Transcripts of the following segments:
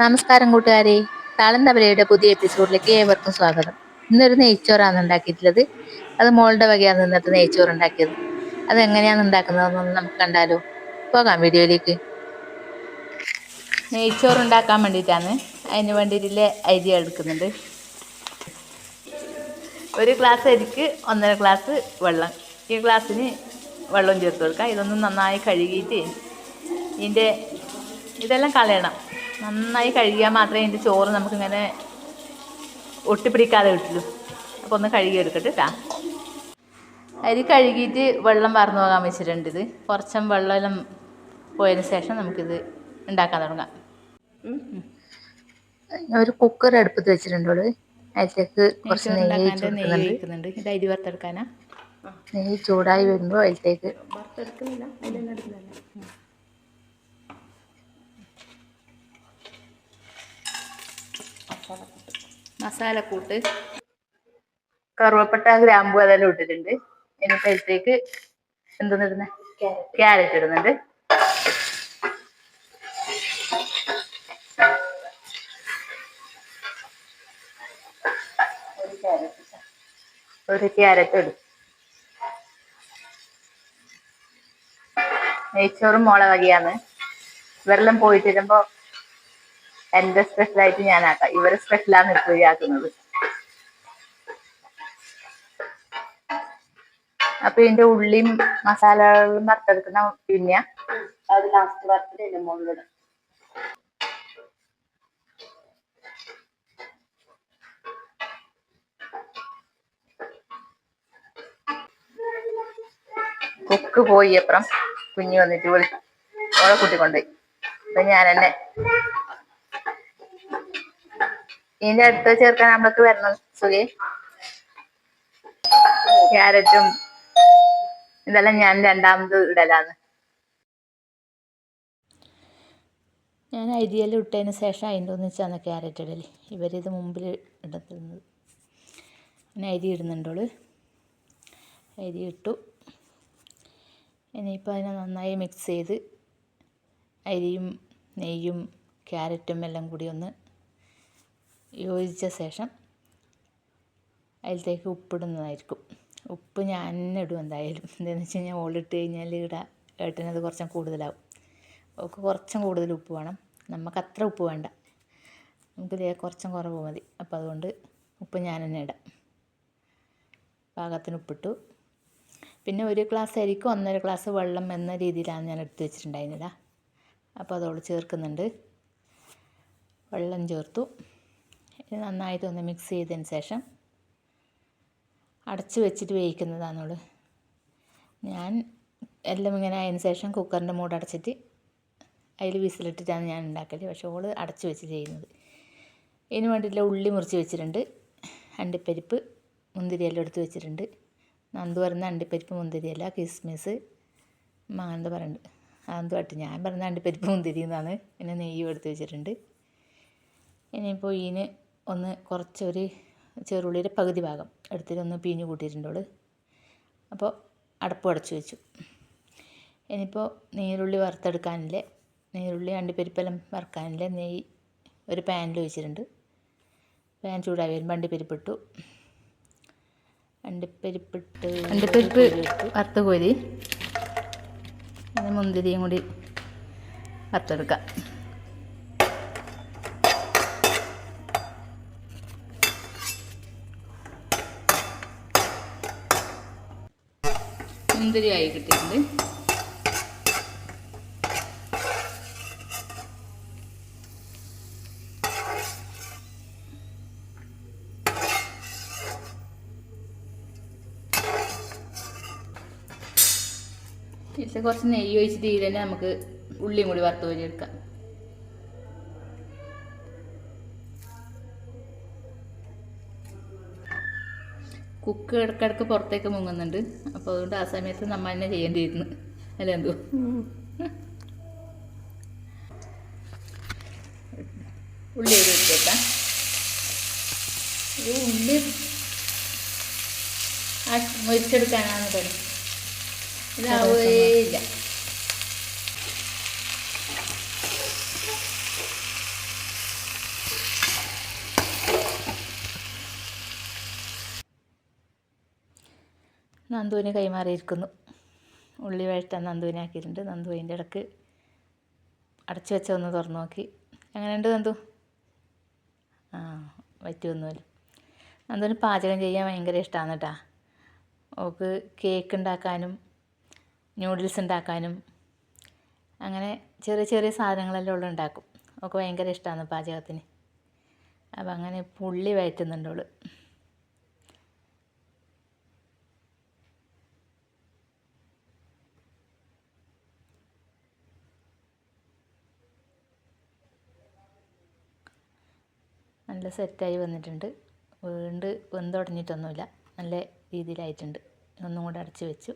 നമസ്കാരം കൂട്ടുകാരെ. താളന്തപരയുടെ പുതിയ എപ്പിസോഡിലേക്ക് ഏവർക്കും സ്വാഗതം. ഇന്നൊരു നെയ്ച്ചോറാണ് ഉണ്ടാക്കിയിട്ടുള്ളത്. അത് മോളുടെ വകയാണ് ഇന്നത്തെ നെയ്ച്ചോറ് ഉണ്ടാക്കിയത്. അത് എങ്ങനെയാണ് ഉണ്ടാക്കുന്നതെന്നൊന്ന് നമുക്ക് കണ്ടാലോ. പോകാം വീഡിയോയിലേക്ക്. നെയ്ച്ചോറ് ഉണ്ടാക്കാൻ വേണ്ടിയിട്ടാണ് അതിന് വേണ്ടിയിട്ടുള്ള അരി എടുക്കുന്നുണ്ട് ഒരു ഗ്ലാസ് അരിക്ക് ഒന്നര ഗ്ലാസ് വെള്ളം. ഈ ഗ്ലാസ്സിന് വെള്ളം ചേർത്ത് കൊടുക്കാം. ഇതൊന്നും നന്നായി കഴുകിയിട്ട് ഇതിന്റെ ഇതെല്ലാം കളയണം. നന്നായി കഴുകിയാൽ മാത്രമേ ഇതിന്റെ ചോറ് നമുക്കിങ്ങനെ ഒട്ടിപ്പിടിക്കാതെ കിട്ടുള്ളൂ. അപ്പോൾ ഒന്ന് കഴുകി എടുക്കട്ടെ കേട്ടോ അരി കഴുകിയിട്ട് വെള്ളം വാർന്നു പോകാൻ വെച്ചിട്ടുണ്ട് ഇത്. കുറച്ചും വെള്ളമെല്ലാം പോയതിന് ശേഷം നമുക്കിത് ഉണ്ടാക്കാൻ തുടങ്ങാം. ഒരു കുക്കർ അടുപ്പത്ത് വെച്ചിട്ടുണ്ട് അതിലേക്ക് കുറച്ച് നെയ്യ് നെയ്യ് ഒഴിക്കുന്നുണ്ട്. ഇത് അരി വറുത്തെടുക്കാനാ? നെയ്യ് ചൂടായി വരുമ്പോൾ അതിലേക്ക് മസാലക്കൂട്ട്. കറുവപ്പട്ട ഗ്രാമ്പു അതെല്ലാം ഇട്ടിട്ടുണ്ട്. ഇനി അതിലേക്ക് എന്തെന്ന് ഇടുന്നത് ക്യാരറ്റ് ഇടുന്നുണ്ട്. ഒരു ക്യാരറ്റ് ഇടും. നെയ്ച്ചോറും മോള വെള്ളം ഇവരെല്ലാം പോയിട്ട് വരുമ്പോ എന്റെ സ്പെഷ്യലായിട്ട് ഞാനാക്കാം. ഇവരെ സ്പെഷ്യലാണ് ആണ് ആക്കുന്നത് അപ്പൊ ഇതിന്റെ ഉള്ളിയും മസാലകളും വറുത്തെടുക്കുന്ന പിന്നെ അത് ലാസ്റ്റ് വറുത്തിട്ട് മുകളിലിടും കുക്ക് പോയി അപ്പുറം കുഞ്ഞു വന്നിട്ട് വിളി ഓളെ കൂട്ടിക്കൊണ്ടുപോയി അപ്പൊ ഞാൻ തന്നെ ഇതിന്റെ അടുത്ത് ചേർക്കാൻ നമ്മൾക്ക് വരണം സുഖേ. ക്യാരറ്റും ഇതെല്ലാം ഞാൻ രണ്ടാമത് ഇടലാണ് ഞാൻ അരിയെല്ലാം ഇട്ടതിന് ശേഷം അതിന്റെ ഒന്നിച്ചാണ് ക്യാരറ്റ് ഇടൽ ഇവരിത് മുമ്പിൽ ഇടത്തുന്നത്. ഞാൻ അരി ഇടുന്നുണ്ടോൾ? അരി ഇട്ടു. ഇനിയിപ്പോൾ അതിനെ നന്നായി മിക്സ് ചെയ്ത് അരിയും നെയ്യും ക്യാരറ്റും എല്ലാം കൂടി ഒന്ന് യോജിച്ച ശേഷം അതിലത്തേക്ക് ഉപ്പിടുന്നതായിരിക്കും. ഉപ്പ് ഞാൻ തന്നെ ഇടും എന്തായാലും. എന്താണെന്ന് വെച്ച് കഴിഞ്ഞാൽ ഓളിട്ട് കഴിഞ്ഞാൽ ഇവിടെ ഏട്ടനത് കുറച്ചും കൂടുതലാവും. ഓക്ക് കുറച്ചും കൂടുതൽ ഉപ്പ് വേണം. നമുക്ക് അത്ര ഉപ്പ് വേണ്ട. നമുക്ക് ദേ കുറച്ചും കുറവ് മതി. അപ്പോൾ അതുകൊണ്ട് ഉപ്പ് ഞാൻ തന്നെ ഇടാം. പാകത്തിന് ഉപ്പിട്ടു. പിന്നെ ഒരു ഗ്ലാസ് ആയിരിക്കും ഒന്നര ഗ്ലാസ് വെള്ളം എന്ന രീതിയിലാണ് ഞാൻ എടുത്ത് വെച്ചിട്ടുണ്ടായിരുന്നില്ല അപ്പോൾ അതോട് ചേർക്കുന്നുണ്ട്. വെള്ളം ചേർത്തു. ഇത് നന്നായിട്ട് ഒന്ന് മിക്സ് ചെയ്തതിന് ശേഷം അടച്ച് വെച്ചിട്ട് വേവിക്കുന്നതാണോൾ ഞാൻ എല്ലാം ഇങ്ങനെ അതിന് ശേഷം കുക്കറിന്റെ മൂട് അടച്ചിട്ട് അതിൽ വിസിലിട്ടിട്ടാണ് ഞാൻ ഉണ്ടാക്കൽ. പക്ഷേ ഓൾ അടച്ച് വെച്ച് ചെയ്യുന്നത്. ഇതിന് വേണ്ടിയിട്ടുള്ള ഉള്ളി മുറിച്ച് വെച്ചിട്ടുണ്ട്. അണ്ടിപ്പരിപ്പ് മുന്തിരിയെല്ലാം എടുത്ത് വെച്ചിട്ടുണ്ട്. നന്ദു പറയുന്ന അണ്ടിപ്പരിപ്പ് മുന്തിരിയല്ല കിസ്മിസ് മാന്ത് പറയുന്നുണ്ട്. അതെന്തുമായിട്ട് ഞാൻ പറഞ്ഞ അണ്ടിപ്പരിപ്പ് മുന്തിരി എന്നാണ്. പിന്നെ നെയ്യും എടുത്ത് വെച്ചിട്ടുണ്ട്. ഇനിയിപ്പോൾ ഇതിന് ഒന്ന് കുറച്ചൊരു ചെറുള്ളിയുടെ പകുതി ഭാഗം എടുത്തിട്ട് ഒന്ന് പിഴിഞ്ഞ് അപ്പോൾ അടപ്പ് അടച്ചു വെച്ചു. ഇനിയിപ്പോൾ നീരുള്ളി വറുത്തെടുക്കാനില്ലേ? നീരുള്ളി അണ്ടിപ്പരിപ്പെല്ലാം വറുക്കാനില്ലേ? നെയ്യ് ഒരു പാനിൽ വെച്ചിട്ടുണ്ട്. പാൻ ചൂടായി വരുമ്പോൾ അണ്ടിപ്പരിപ്പിട്ടു. അണ്ടിപ്പരിപ്പിട്ട് അണ്ടിപ്പരിപ്പ് വറുത്ത് കോരി. മുന്തിരിയും കൂടി വറുത്തെടുക്കാം. മുന്തിരി ആയി കിട്ടിയിട്ടുണ്ട് കുറച്ച് നെയ്യ് ഒഴിച്ചിട്ട് ഇതിൽ തന്നെ നമുക്ക് ഉള്ളിയും കൂടി വറുത്ത് കോരിയെടുക്കാം കുക്ക് ഇടക്കിടക്ക് പുറത്തേക്ക് മുങ്ങുന്നുണ്ട്. അപ്പോൾ അതുകൊണ്ട് ആ സമയത്ത് നമ്മൾ തന്നെ ചെയ്യേണ്ടിയിരുന്നു. അല്ലേ എന്തോ? ഉള്ളി ഒരു ഉള്ളി മുരിച്ചെടുക്കാനാണ് പറഞ്ഞത് ഇതാവുകയില്ല നന്ദുവിന് കൈമാറിയിരിക്കുന്നു. ഉള്ളി വഴറ്റാൻ നന്ദുവിനെ ആക്കിയിട്ടുണ്ട്. നന്ദു അതിന്റെ ഇടയ്ക്ക് അടച്ചു വെച്ച ഒന്ന് തുറന്നു നോക്കി. എങ്ങനെയുണ്ട് നന്ദു? ആ പറ്റുമൊന്നുമില്ല നന്ദുവിന് പാചകം ചെയ്യാൻ ഭയങ്കര ഇഷ്ടമാണ് കേട്ടാ. ഓക്ക് കേക്ക് ഉണ്ടാക്കാനും ന്യൂഡിൽസ് ഉണ്ടാക്കാനും അങ്ങനെ ചെറിയ ചെറിയ സാധനങ്ങളെല്ലാം ഉള്ള ഉണ്ടാക്കും. ഒക്കെ ഭയങ്കര ഇഷ്ടമാണ് പാചകത്തിന്. അപ്പം അങ്ങനെ പുള്ളി വയറ്റുന്നുണ്ട് അവൾ. നല്ല സെറ്റായി വന്നിട്ടുണ്ട്. വീണ്ട് വെന്തുടഞ്ഞിട്ടൊന്നുമില്ല. നല്ല രീതിയിലായിട്ടുണ്ട്. ഒന്നും കൂടെ അടച്ച് വെച്ചു.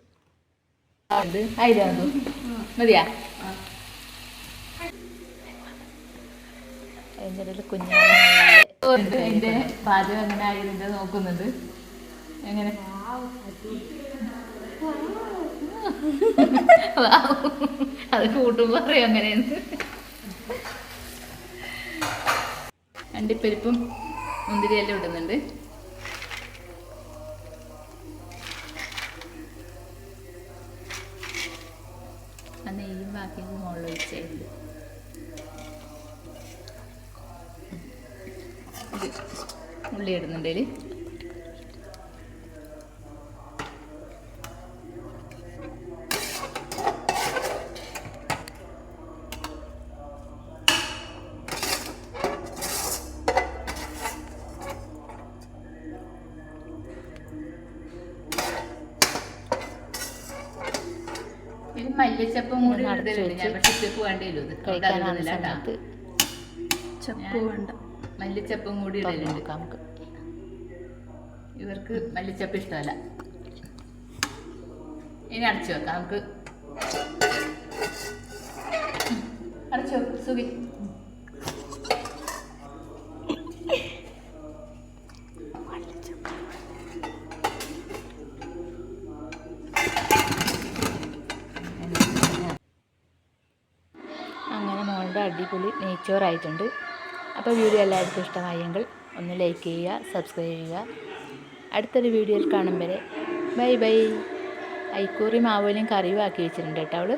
അത് മതിയാ? അതിന്റെ ഇടയിൽ കുഞ്ഞാളെ എന്റെ പാചകം എങ്ങനെ ആയിരുന്നു നോക്കുന്നത്. എങ്ങനെ. അത് കൂട്ടുമ്പോൾ പറയും അങ്ങനെയെന്ന് അണ്ടിപ്പരിപ്പും മുന്തിരിയെല്ലാം ഇടുന്നുണ്ട് ആ നെയ്യും ബാക്കി മുകളിൽ ഒഴിച്ചിട്ടുണ്ട് ഉള്ളി ഇടുന്നുണ്ട് മല്ലിച്ചപ്പും കൂടി ഞാൻ പക്ഷെ ചെപ്പ് വേണ്ടിയില്ല ഇത് കഴിക്കാനാണ്. സമയത്ത് ചപ്പ് വേണ്ട. മല്ലിച്ചപ്പും കൂടി ഇടലുണ്ട്. നമുക്ക്. ഇവർക്ക് മല്ലിച്ചപ്പ് ഇഷ്ടമല്ല. ഇനി അടച്ചു വെക്കാം. നമുക്ക് അടച്ചു സുഖി. മോളുടെ അടിപൊളി നെയ്ച്ചോറായിട്ടുണ്ട് അപ്പോൾ വീഡിയോ എല്ലാവർക്കും ഇഷ്ടമായെങ്കിൽ ഒന്ന് ലൈക്ക് ചെയ്യുക സബ്സ്ക്രൈബ് ചെയ്യുക. അടുത്തൊരു വീഡിയോയിൽ കാണും വരെ. ബൈ ബൈ ഐക്കൂറി മാവോലിയും കറിയും ആക്കി വെച്ചിട്ടുണ്ട് കേട്ടോ അവൾ.